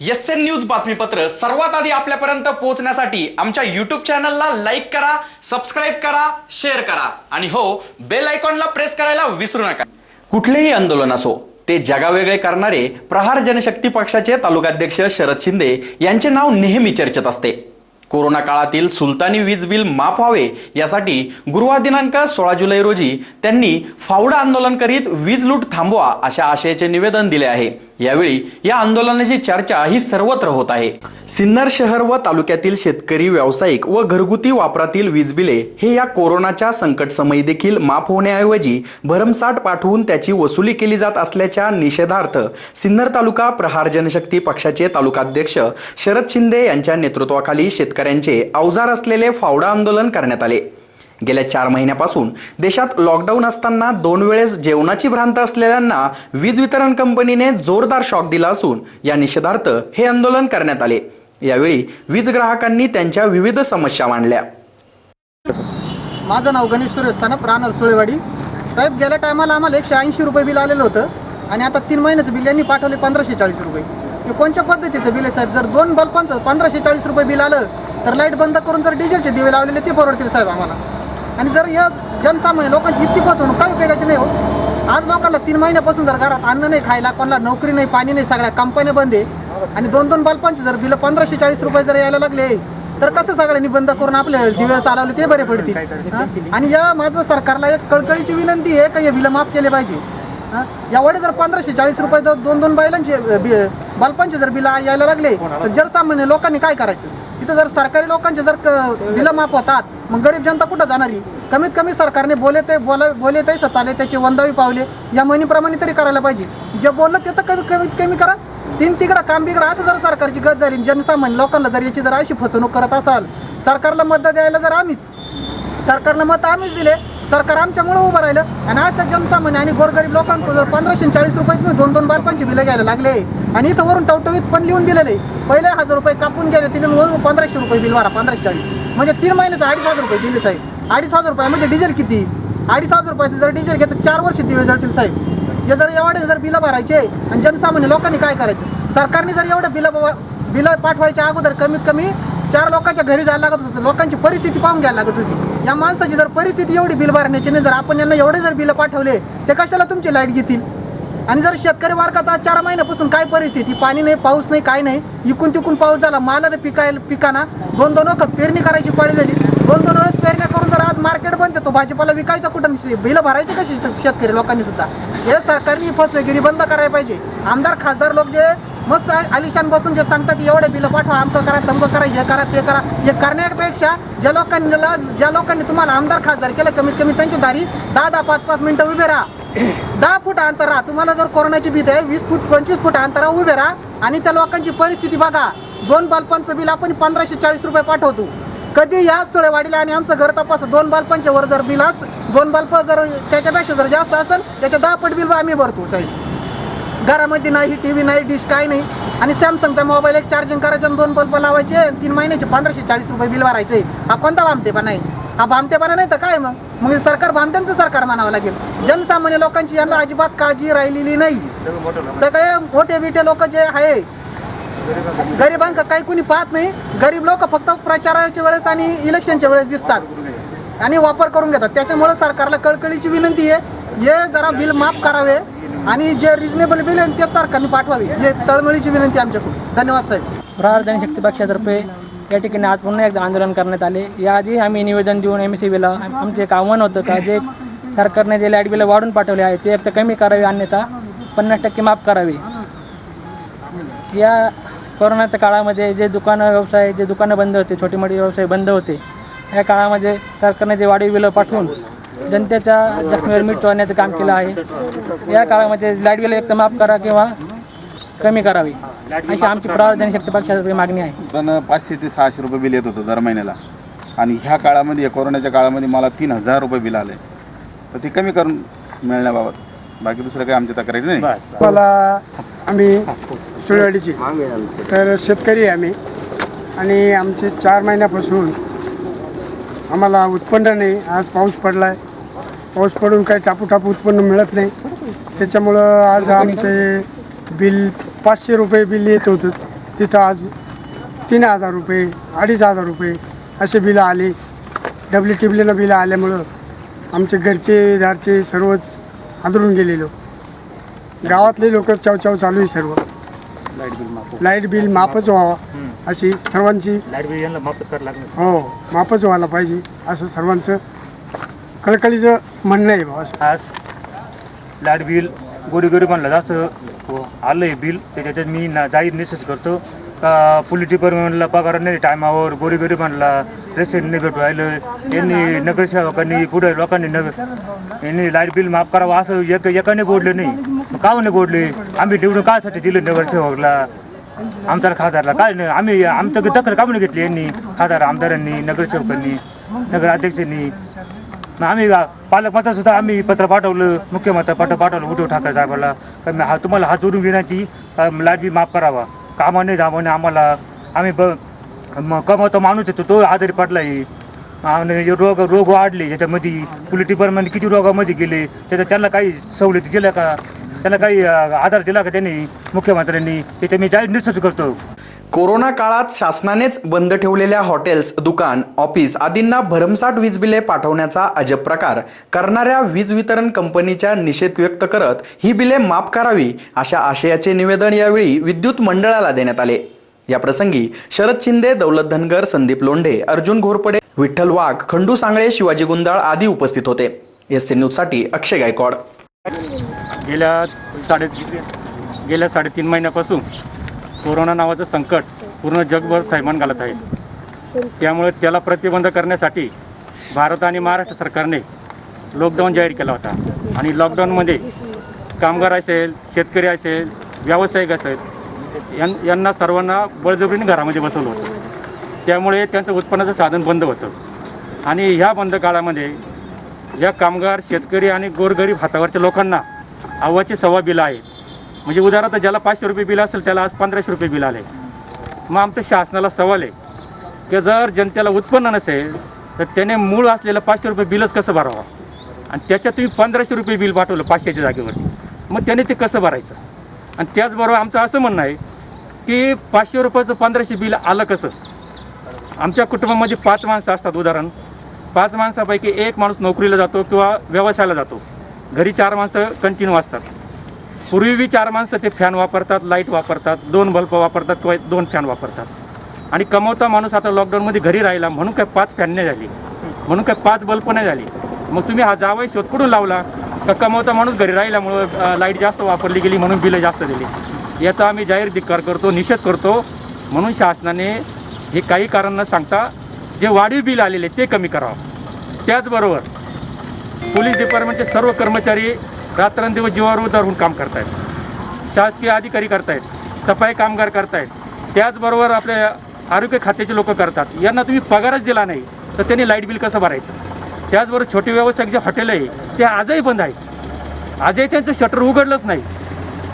S N news बातमीपत्र सर्वात आधी आपल्यापर्यंत पोहोचण्यासाठी आमच्या युट्यूब चॅनलला लाईक करा सबस्क्राईब करा शेअर करा. आणि हो बेल आयकॉनला प्रेस करायला विसरू नका. कुठलेही आंदोलन असो ते जगावेगळे करणारे प्रहार जनशक्ती पक्षाचे तालुकाध्यक्ष शरद शिंदे यांचे नाव नेहमी चर्चेत असते. कोरोना काळातील सुलतानी वीज बिल माफ व्हावे यासाठी गुरुवार दिनांक सोळा जुलै रोजी त्यांनी फावडा आंदोलन करीत वीज लूट थांबवा अशा आशयाचे निवेदन दिले आहे. यावेळी या आंदोलनाची चर्चा ही सर्वत्र होत आहे. सिन्नर शहर व तालुक्यातील शेतकरी व्यावसायिक व घरगुती वापरातील वीज बिले हे या कोरोनाच्या संकट समयी देखील माफ होण्याऐवजी भरमसाठ पाठवून त्याची वसुली केली जात असल्याच्या निषेधार्थ सिन्नर तालुका प्रहार जनशक्ती पक्षाचे तालुकाध्यक्ष शरद शिंदे यांच्या नेतृत्वाखाली शेतकऱ्यांचे अवजार असलेले फावडा आंदोलन करण्यात आले. गेल्या चार महिन्यापासून देशात लॉकडाऊन असताना दोन वेळेस जेवणाची भ्रांत असलेल्यांना वीज वितरण कंपनीने जोरदार शॉक दिला असून या निषेधार्थ हे आंदोलन करण्यात आले. यावेळी वीज ग्राहकांनी त्यांच्या विविध समस्या मांडल्या. माझं नाव गणेश सुरेश सनप राहणार सुळेवाडी. साहेब गेल्या टायमाला आम्हाला एकशे ऐंशी रुपये बिल आलेलं होतं आणि आता तीन महिन्याचं बिल यांनी पाठवले पंधराशे चाळीस रुपये. हे कोणत्या पद्धतीचं बिल आहे साहेब? जर दोन बल्बांचं पंधराशे चाळीस रुपये बिल आलं तर लाइट बंद करून जर डिझेलचे दिवे लावलेले ते परवडतील साहेब आम्हाला. आणि जर या जनसामान्य लोकांची इतकी फसवणूक काही उपयोगाची नाही हो. आज लोकांना तीन महिन्यापासून जर घरात अन्न नाही खायला कोणाला नोकरी नाही पाणी नाही सगळ्या कंपन्या बंद आहे. आणि दोन दोन बल्बांचे जर बिल पंधराशे चाळीस रुपये जर यायला लागले तर कसं सगळ्यांनी बंद करून आपले दिवे चालवले ते बरे पडतील? आणि या माझं सरकारला एक कळकळीची विनंती आहे का हे बिल माफ केले पाहिजे? हा? एवढे जर पंधराशे चाळीस रुपये जर दोन दोन बैलांचे अ, जर बिल यायला लागले तर जनसामान्य लोकांनी काय करायचं? इथं जर सरकारी लोकांचे जर बिलं माफ होतात मग गरीब जनता कुठं जाणार ही? कमीत कमी सरकारने बोले ते बोला बोले ते चाले त्याचे वंदावी पावले या म्हणीप्रमाणे तरी करायला पाहिजे. जे बोललं ते तर कमी कमीत कमी करा. तीन तिकडं काम बिकडं असं जर सरकारची गत झाली जनसामान्य लोकांना जर याची जर अशी फसवणूक करत असाल सरकारला मत द्यायला जर आम्हीच सरकारला मत आम्हीच दिले सरकार आमच्यामुळे उभं राहिलं. आणि आज त्या जनसामान्य आणि गोरगरीब लोकांकडून जर पंधराशे चाळीस रुपये तुम्ही दोन दोन बालपांची बिलं घ्यायला लागले. आणि इथं वरून टवटवीत पण लिहून दिलेले. पहिले हजार रुपये कापून गेले तिने वरून पंधराशे रुपये बिल भरा पंधराशे चाळीस. म्हणजे तीन महिन्याचं अडीच हजार रुपये दिले साहेब. अडीच हजार रुपये म्हणजे डिझेल किती? अडीच हजार रुपयाचं जर डिझेल घेतं चार वर्ष दिवे जळतील साहेब. हे जर एवढे जर बिलं भरायचे आणि जनसामान्य लोकांनी काय करायचं? सरकारने जर एवढं बिलं बिलं पाठवायच्या अगोदर कमीत कमी चार लोकांच्या घरी जायला लागत होतं लोकांची परिस्थिती पाहून घ्यायला लागत होती. या माणसाची जर परिस्थिती एवढी बिल भरण्याची नाही जर आपण यांना एवढे जर बिलं पाठवले ते कशाला तुमची लाइट घेतील? आणि जर शेतकरी वर्गाचा आज चार महिन्यापासून काय परिस्थिती? पाणी नाही पाऊस नाही काय नाही. इकून तिकून पाऊस झाला मालाने पिकायला पिकाना दोन दोन वखत पेरणी करायची पाळी झाली. दोन दोन वेळेस पेरण्या करून जर आज मार्केट बंद तो भाजीपाला विकायचा कुठं? बिलं भरायचे कशी शेतकरी लोकांनी सुद्धा? हे सरकारने फसवेगिरी बंद करायला पाहिजे. आमदार खासदार लोक जे मस्त आलिशान बसून जे सांगतात एवढे बिलं पाठवा आमचं करा तमकं करा हे करा ते करा. हे करण्यापेक्षा ज्या लोकांनी ज्या लोकांनी तुम्हाला आमदार खासदार केलं कमीत कमी त्यांची दारी दहा दहा पाच पाच मिनिटं उभे राहा. दहा फूट अंतर राहा. तुम्हाला जर कोरोनाची भीत आहे वीस फूट पंचवीस फूट अंतरावर उभे राहा आणि त्या लोकांची परिस्थिती बघा. दोन बालपांचं बिल आपण पंधराशे चाळीस रुपये पाठवतो. कधी या सुळेवाडीला आणि आमचं घर तपास. दोन बालपांच्या वर जर बिल अस दोन बल्ब जर त्याच्यापेक्षा जर जास्त असेल त्याच्या दहा पट बिल आम्ही भरतो. साहेब घरामध्ये नाही टी व्ही नाही डिश काय नाही. आणि सॅमसंगचा मोबाईल एक चार्जिंग करायचं आणि दोन बल्ब लावायचे आणि तीन महिन्याचे पंधराशे चाळीस रुपये बिल भरायचे. हा कोणता भामटेपणा आहे हा भामटेपणा नाही तर काय मग? मग सरकार भामट्यांचं सरकार म्हणावं लागेल. जनसामान्य लोकांची यांना अजिबात काळजी राहिलेली नाही. सगळे मोठे बिटे लोक जे आहे गरिबांका काही कुणी पाहत नाही. गरीब लोक फक्त प्रचाराच्या वेळेस आणि इलेक्शनच्या वेळेस दिसतात. आणि वापर करून घेतात. त्याच्यामुळे सरकारला कळकळीची विनंती आहे. हे जरा बिल माफ करावे. आणि जे रिजनेबल बिल आहे ते सरकारने पाठवावी. हे तळमळीची विनंती आमच्याकडून. धन्यवाद साहेब. प्रहार जनशक्ती पक्षातर्फे या ठिकाणी आज पुन्हा एकदा आंदोलन करण्यात आले. याआधी आम्ही निवेदन देऊन एम एस सी बीला आमचं एक आव्हान होतं का जे सरकारने जे लाइट बिलं वाढून पाठवले आहे ते एक तर कमी करावे अन्यथा पन्नास टक्के माफ करावे. या कोरोनाच्या काळामध्ये जे दुकानं व्यवसाय जे दुकानं बंद होते छोटे मोठे व्यवसाय बंद होते या काळामध्ये सरकारने जे वाढीव बिलं पाठवून जनतेच्या जखमीवर मीठ चोळण्याचं काम केलं आहे. या काळामध्ये लाइट बिलं एक तर माफ करा किंवा कमी करावी. अशी आमची प्रहार जनशक्ती पक्षातर्फे मागणी आहे. पण पाचशे ते सहाशे रुपये बिल येत होतं दर महिन्याला. आणि ह्या काळामध्ये या कोरोनाच्या काळामध्ये मला तीन हजार रुपये बिल आले. तर ते कमी करून मिळण्याबाबत. बाकी दुसरं काही आमच्या तक्रारी नाही? मला आम्ही सुळवाडीची. तर शेतकरी आहे आम्ही. आणि आमचे चार महिन्यापासून आम्हाला उत्पन्न नाही. आज पाऊस पडला आहे पाऊस पडून काही टापू टापू उत्पन्न मिळत नाही. त्याच्यामुळं आज आमचे बिल पाचशे रुपये बिल येत होतं. तिथं आज तीन हजार रुपये अडीच हजार रुपये असे बिलं आले. डबली टिबलीनं बिलं आल्यामुळं आमचे घरचे दारचे सर्वच आदरून गेलेलो. गावातले लोक चवचव चालू आहे सर्व. लाइट बिल माफच व्हावा अशी सर्वांची हो माफच व्हायला पाहिजे असं सर्वांचं कळकळीचं म्हणणं आहे बस आज लाइट बिल गोरीगरिबांना जास्त हो, आलं आहे बिल. त्याच्यात मी ना जाहीर निश्चित करतो. का पोलीस डिपार्टमेंटला पगार नाही टायमावर गोरीगरिबांना रेशन नाही भेटू राहिलं. यांनी नगरसेवकांनी पुढे लोकांनी नगर यांनी लाइट बिल माफ करावं असं एक एकाने गोडलं नाही. का नाही बोलले? आम्ही निवडून कायसाठी दिलं नगरसेवकला आमदार खासदारला काय नाही. आम्ही आमचं दखल का म्हणून घेतली यांनी. खासदार आमदारांनी नगरसेवकांनी नगराध्यक्षांनी. मग आम्ही गा- पालकमंत्री सुद्धा आम्ही पत्र पाठवलं मुख्यमंत्री पत्र पाठवलं उद्धव ठाकरे साहेबाला. का मी हा तुम्हाला हात जोडून विनंती का लाइट बी माफ करावा. कामाने दामाने आम्हाला आम्ही ब म- कमवतो माणूस येतो तो आजारी पडलाय. आणि रोग रोग वाढले याच्यामध्ये पोलीस डिपार्टमेंट किती रोगामध्ये गेले त्याच्यात त्यांना काही सवलती दिल्या का? त्यांना काही आधार दिला का त्यांनी मुख्यमंत्र्यांनी? त्याच्या मी जाहीर निश्चित करतो. कोरोना काळात शासनानेच बंद ठेवलेल्या हॉटेल्स दुकान ऑफिस आदींना भरमसाठ वीज बिले पाठवण्याचा अजब प्रकार. करणाऱ्या वीज वितरण कंपनीच्या निषेध व्यक्त करत ही बिले माफ करावी अशा आशयाचे निवेदन यावेळी विद्युत मंडळाला देण्यात आले. या प्रसंगी शरद शिंदे दौलत धनगर संदीप लोंढे अर्जुन घोरपडे विठ्ठल वाघ खंडू सांगळे शिवाजी गुंदाळ आदी उपस्थित होते. एस सी न्यूजसाठी अक्षय गायकवाड. गेल्या साडे गेल्या साडेतीन महिन्यापासून कोरोना नावाचं संकट पूर्ण जगभर थैमान घालत आहे. त्यामुळे त्याला प्रतिबंध करण्यासाठी भारत आणि महाराष्ट्र सरकारने लॉकडाऊन जाहीर केला होता. आणि लॉकडाऊनमध्ये कामगार असेल शेतकरी असेल व्यावसायिक असेल यां यांना सर्वांना बळजबरीने घरामध्ये बसवलं होतं. त्यामुळे त्यांचं उत्पन्नाचं साधन बंद होतं. आणि ह्या बंद काळामध्ये या कामगार शेतकरी आणि गोरगरीब हातावरच्या लोकांना आव्हाचे सव्वा बिलं आहे. म्हणजे उदाहरणार्थ ज्याला पाचशे रुपये बिल असेल त्याला आज पंधराशे रुपये बिल आले. मग आमचं शासनाला सवाल आहे की जर जनतेला उत्पन्न नसेल तर त्याने मूळ असलेलं पाचशे रुपये बिलच कसं भरावं? आणि त्याच्यात तुम्ही पंधराशे रुपये बिल पाठवलं पाचशेच्या जागेवरती. मग त्याने ते कसं भरायचं? आणि त्याचबरोबर आमचं असं म्हणणं आहे की पाचशे रुपयाचं पंधराशे बिल आलं कसं? आमच्या कुटुंबामध्ये पाच माणसं असतात उदाहरण. पाच माणसापैकी एक माणूस नोकरीला जातो किंवा व्यवसायाला जातो. घरी चार माणसं कंटिन्यू असतात. पूर्वी बी चार माणसं ते फॅन वापरतात लाइट वापरतात दोन बल्ब वापरतात किंवा दोन फॅन वापरतात. आणि कमवता माणूस आता लॉकडाऊनमध्ये घरी राहिला म्हणून काय पाच फॅन नाही झाली. म्हणून काय पाच बल्ब नाही झाली. मग तुम्ही हा जावाई शोध कुठून लावला? का कमवता माणूस घरी राहिल्यामुळं लाइट जास्त वापरली गेली म्हणून बिलं जास्त दिली? याचा आम्ही जाहीर धिक्कार करतो निषेध करतो. म्हणून शासनाने हे काही कारण न सांगता जे वाढीव बिल आलेले ते कमी करावं. त्याचबरोबर पोलीस डिपार्टमेंटचे सर्व कर्मचारी रात्रंदिवस जीवावर धरून काम करतायत. शासकीय अधिकारी करतायत. सफाई कामगार करतायत. त्याचबरोबर आपल्या आरोग्य खात्याचे लोक करतात. यांना तुम्ही पगारच दिला नाही तर त्यांनी लाइट बिल कसं भरायचं? त्याचबरोबर छोटे व्यावसायिक जे हॉटेल आहे ते आजही बंद आहे आजही त्यांचं शटर उघडलंच नाही.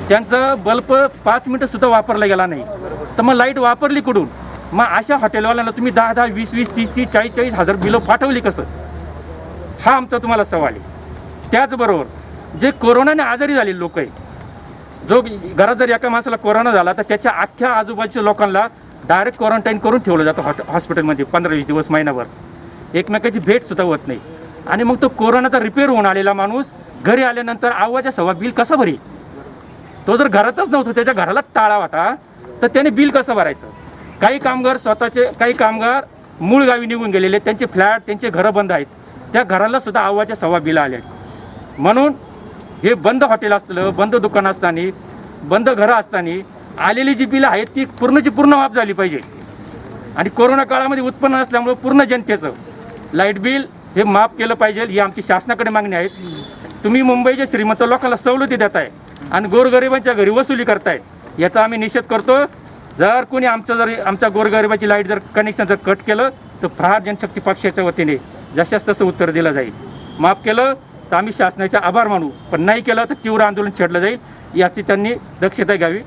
त्यांचं बल्ब पाच मिनटंसुद्धा वापरला गेला नाही. तर मग लाइट वापरली कुठून? मग अशा हॉटेलवाल्यांना तुम्ही दहा दहा वीस वीस तीस तीस चाळीस चाळीस हजार बिलं पाठवली कसं? हा आमचा तुम्हाला सवाल आहे. त्याचबरोबर जे कोरोनाने आजारी झालेले लोक आहे जो घरात जर एका माणसाला कोरोना झाला तर त्याच्या अख्ख्या आजूबाजूच्या लोकांना डायरेक्ट क्वारंटाईन करून ठेवलं जातं हॉट हॉस्पिटलमध्ये पंधरा वीस दिवस महिनाभर. एकमेकाची भेटसुद्धा होत नाही. आणि मग तो कोरोनाचा रिपेअर होऊन आलेला माणूस घरी आल्यानंतर आव्वाच्या सव्वा बिल कसा भरी तो जर घरातच नव्हता त्याच्या घराला टाळा होता तर त्याने बिल कसं भरायचं? काही कामगार स्वतःचे काही कामगार मूळ गावी निघून गेलेले त्यांचे फ्लॅट त्यांचे घरं बंद आहेत. त्या घराला सुद्धा आवाच्या सव्वा बिल आले म्हणून हे बंद हॉटेल असलं बंद दुकान असताना बंद घरं असताना आलेली जी बिलं आहेत ती पूर्णची पूर्ण माफ झाली पाहिजे. आणि कोरोना काळामध्ये उत्पन्न असल्यामुळं पूर्ण जनतेचं लाइट बिल हे माफ केलं पाहिजे ही आमची शासनाकडे मागणी आहे तुम्ही मुंबईच्या श्रीमंत लोकांना सवलती देताय आणि गोरगरिबांच्या घरी वसुली करताय याचा आम्ही निषेध करतो. जर कोणी आमचं जर आमच्या गोरगरिबाची लाइट जर कनेक्शन जर कट केलं तर प्रहार जनशक्ती पक्षाच्या वतीने जशाच तसं उत्तर दिलं जाईल. माफ केलं तर आम्ही शासनाचे आभार मानू. पण नाही केलं तर तीव्र आंदोलन छेडलं जाईल याची त्यांनी दक्षता घ्यावी.